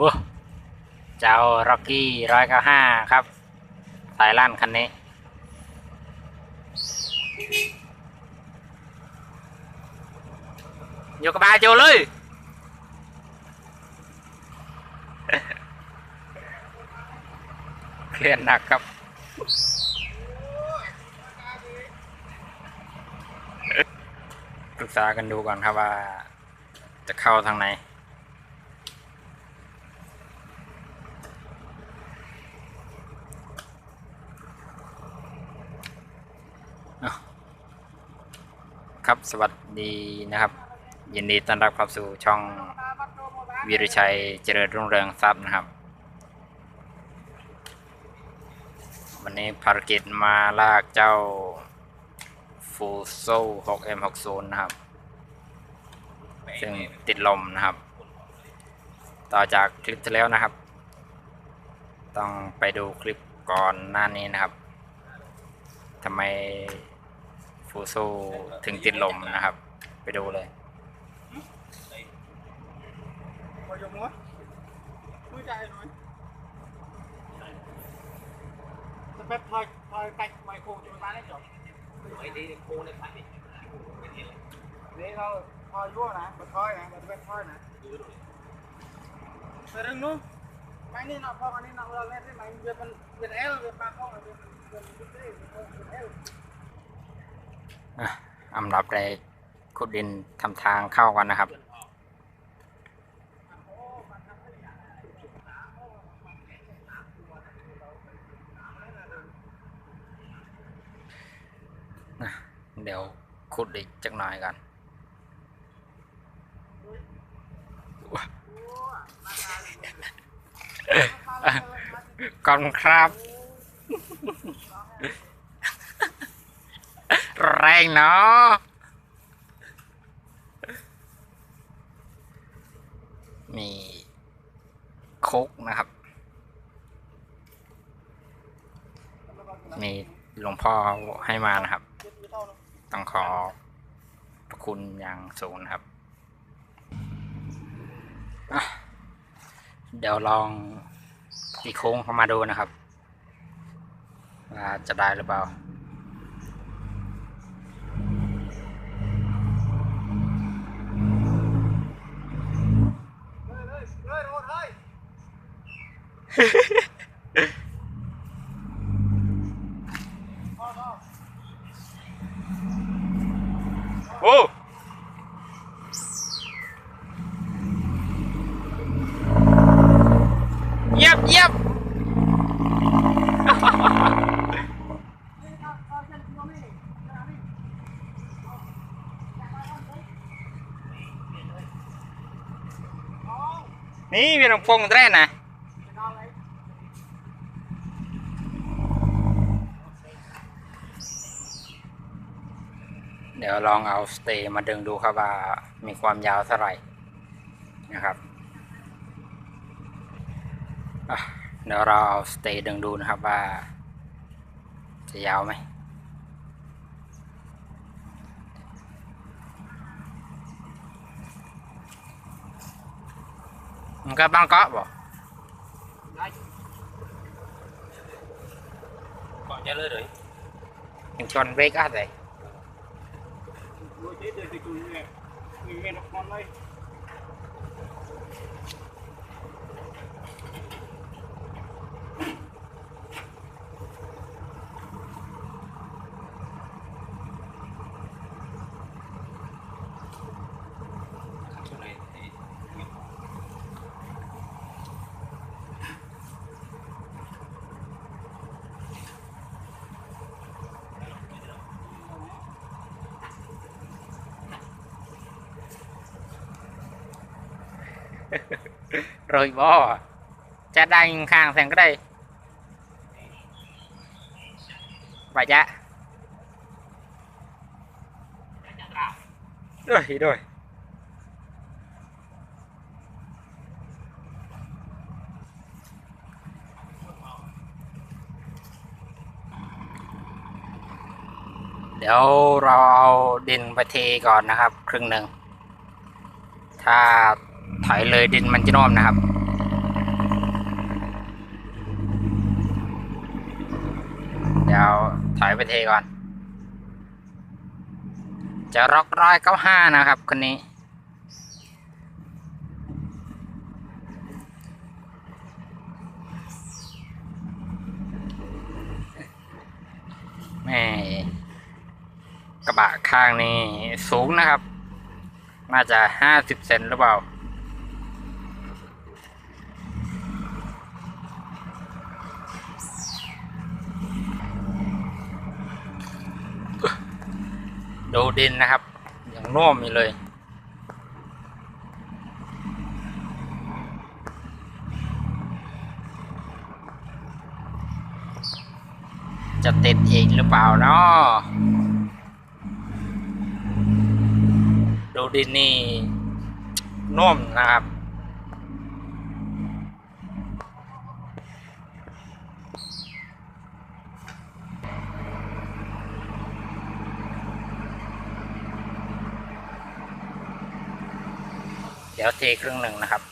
อ้เจ้าร็อกกี้ร้อยเก้าห้าครับสายลั่นคันนี้ อยู่กับบาโจเลย เครียดหนักครับปรึกษากันดูก่อนครับว่าจะเข้าทางไหน ครับ สวัสดีนะครับ ยินดีต้อนรับเข้าสู่ช่องวีรชัยเจริญรุ่งเรืองทรัพย์นะครับ วันนี้ภารกิจมาลากเจ้าฟูโซ่ 6M60 นะครับ ซึ่งติดลมนะครับ ต่อจากคลิปที่แล้วนะครับ ต้องไปดูคลิปก่อนหน้านี้นะครับทำไม ฟูซูถึงติดลมนะครับ ไปดูเลยป๊บอยพอยไปไมโครจุดมาได้จบไอ้ดีโคในพันนี่นี่เราพอยั่วนะบัดคอยนะบัดแป๊บคอยนะเสร็จนู้นไม่นี่นอกพอกันนี่นอกเราเล่นได้ไหมเดือนเป็นเดือนเอลเดือนปากห้องเดืนเดือนเดือนเอล ขุดดินทำทางเข้ากันนะครับ เดี๋ยวขุดอีกจักหน่อยกันก่อนครับ แรงเนาะมีโคกนะครับ มีหลวงพ่อให้มานะครับ ต้องขอพระคุณอย่างสูงนครับ เดี๋ยวลองตีโค้งเข้ามาดูนะครับว่าจะได้หรือเปล่า โอ้เยียบเยียบ นี่มีลำโพงแตรนะ เดี๋ยวลองเอาสเตย์มาดึงดูครับว่ามีความยาวเท่าไหร่นะครับอะเดี๋ยวเราเอาสเตย์ดึงดูนะครับว่าจะยาวไหมมันก็บังเกาะบ่ Còn nhớ lơ rồi. ยังชนเบรกอะไร Ngồi chết rồi thì tụi này Người nghe nó con đây โรยบ่จะได้ข้างแสงก็ได้ไปจ้ะด้วยด้วยเดี๋ยวเราเอาดินไปเทก่อนนะครับ ครึ่งหนึ่งถ้า ถอยเลยดินมันจะน้อมนะครับ เดี๋ยวถอยไปเทก่อน จะร็อกร้อยเก้าห้านะครับคนนี้ แม่กระบะข้างนี้สูงนะครับ น่าจะห้าสิบเซนหรือเปล่า ดูดินนะครับ อย่างน่วมอยู่เลย จะติดอีกหรือเปล่าเนาะดูดินนี่น่วมนะครับ ดี๋ยวเทครึ่งหนึ่งนะครับ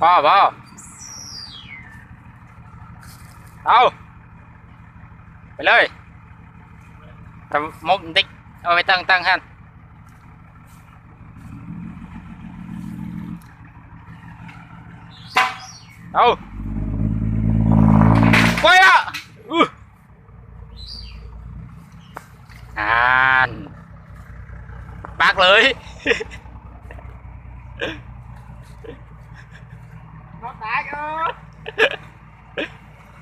พ่อพ่อเอา ไปเลยทำมุกติ๊กเอาไปตั้งตั้งฮันเอาไปอะอู้อ่านปักเลย nó đái ơ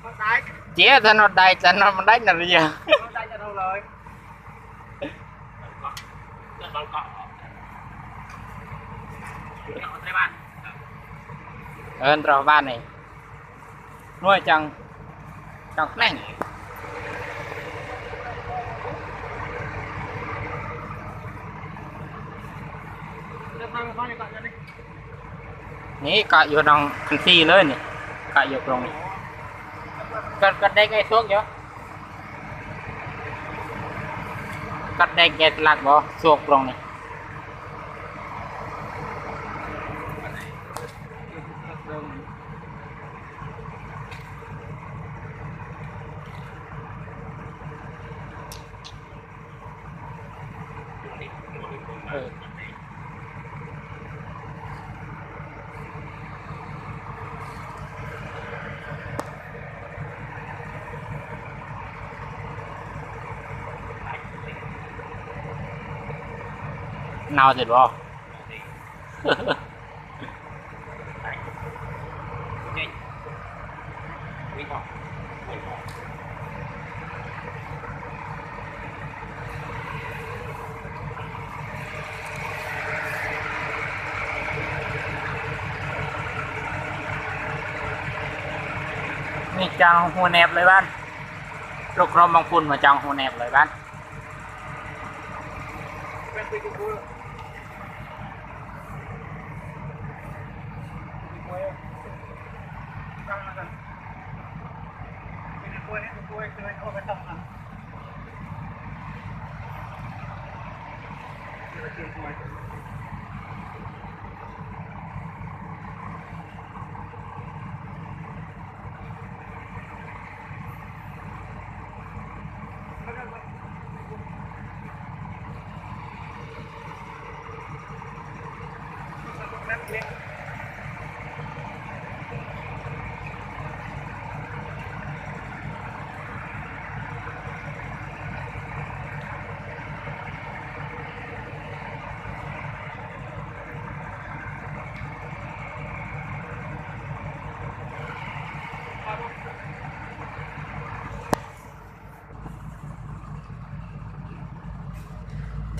nó đái เจี๊ยถ้านอดได้จะนอดมันได้หนึ่งอย่าง nó đái cho đâu rồi เกิดบอลเกาะอยู่ในของไต้หวัน เอินรอบ้านนี่nuôiจังจังแน่ง nó thang con này con cho đi นี่เกาะอยู่ตรงคันซี่เลยนี่เกาะอยู่ตรงนี้ ก็ก็ได้ไงซุกเยอะก็ได้แกหลักบ่ซุกตรงนี้เออ นาเสร็จบ่นี่วิ่งออกวิ่งออกนี่จังหัวแนบเลยบ้านลูกรมบา งคุณมาจังหัวแนบเ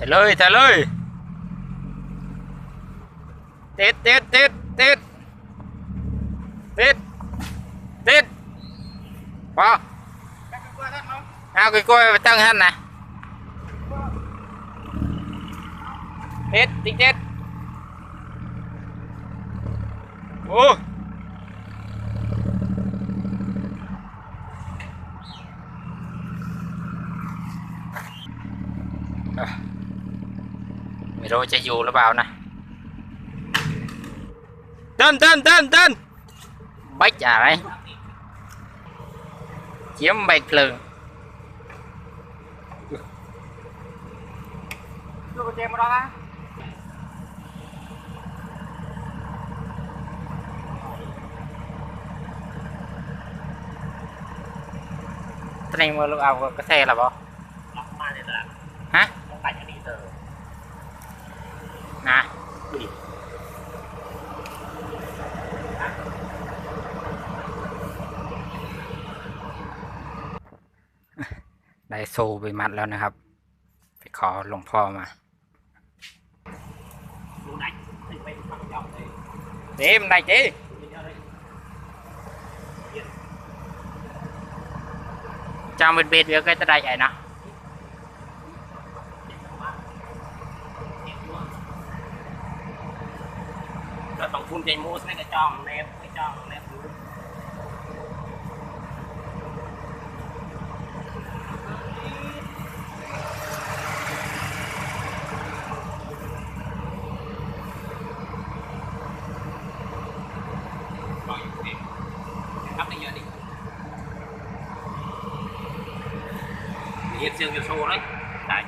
Thầy lơi, thầy lơi. Tết, tết, tết, tết. Tết Tết. Wow Nào cái coi tăng hẳn nè. Tết, tính tết. Ô. oh. ไม่รู้จะอยู่หรือเปล่านะเต้นเต้นเต้นเต้นไปจ่าไรเจียมใบเพลิงลูกเจมร้องอ่ะ Tên này mà lúc nào có xe là bao? Hả? โซไปมัดแล้วนะครับ ไปขอหลวงพ่อมาดูไหนถึงไปฟังเจ้าเลยเด้มันได้จีดูเจ้าเลยจางเป็นเบ็ดเดียวก็จะได้ใหญ่นะเราต้องคุณใจมูสในกระจองเนฟกระจองเนฟ luôn đấy đấy.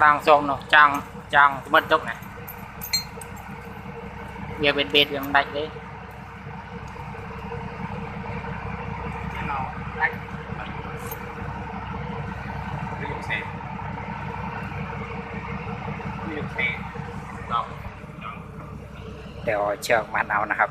Đang xong nó trăng trăng mất dốc này. Bia bên bên đường đánh đấy. Để trường mà nào nào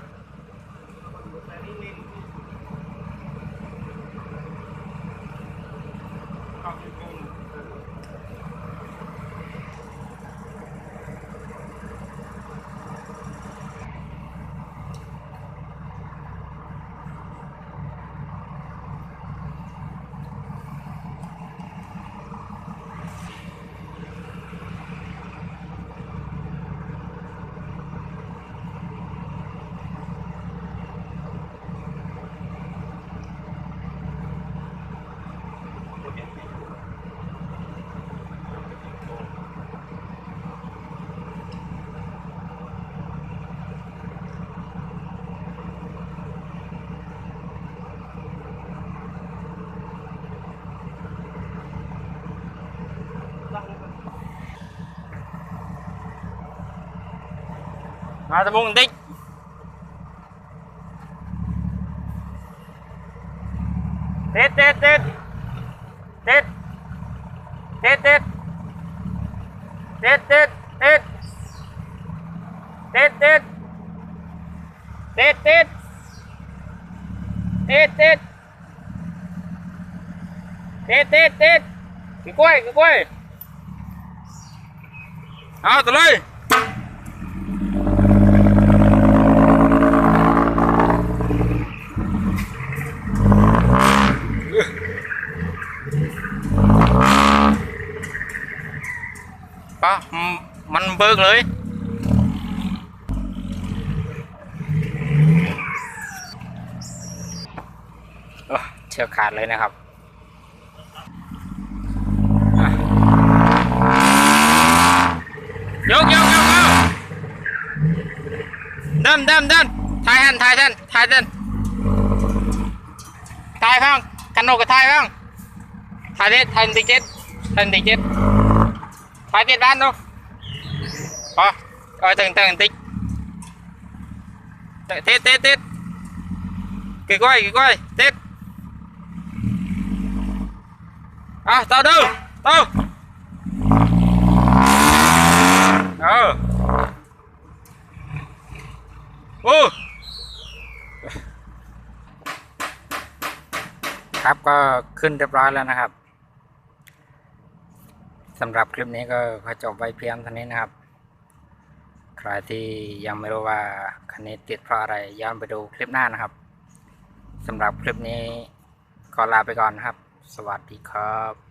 งเนาะจางจางมันตกไงเบียเป็นเบ็ดเบียมั เบิกเลยเออเชือกขาดเลยนะครับอะยกยกยกยกเดินเดินเดินถ่ายท่านถ่ายท่านถ่ายท่านถ่ายข้างกันโนกกับถ่ายข้างถ่ายเด็ดถ่ายติ๊กเจ็ดถ่ายติ๊กเจ็ด phải biết bán đâu ờ coi từng từng tích tết tết tết tết kì coi kì coi tết à tao đâu tao ờ ô ครับก็ขึ้นเรียบร้อยแล้วนะครับสำหรับคลิปนี้ก็ขอจบไว้เพียงเท่านี้นะครับใค รที่ยังไม่รู้ว่าคันนี้ติดเพราะอะไรย้อนไปดูคลิปหน้านะครับสำหรับคลิปนี้ก็ลาไปก่อนนะครับ สวัสดีครับ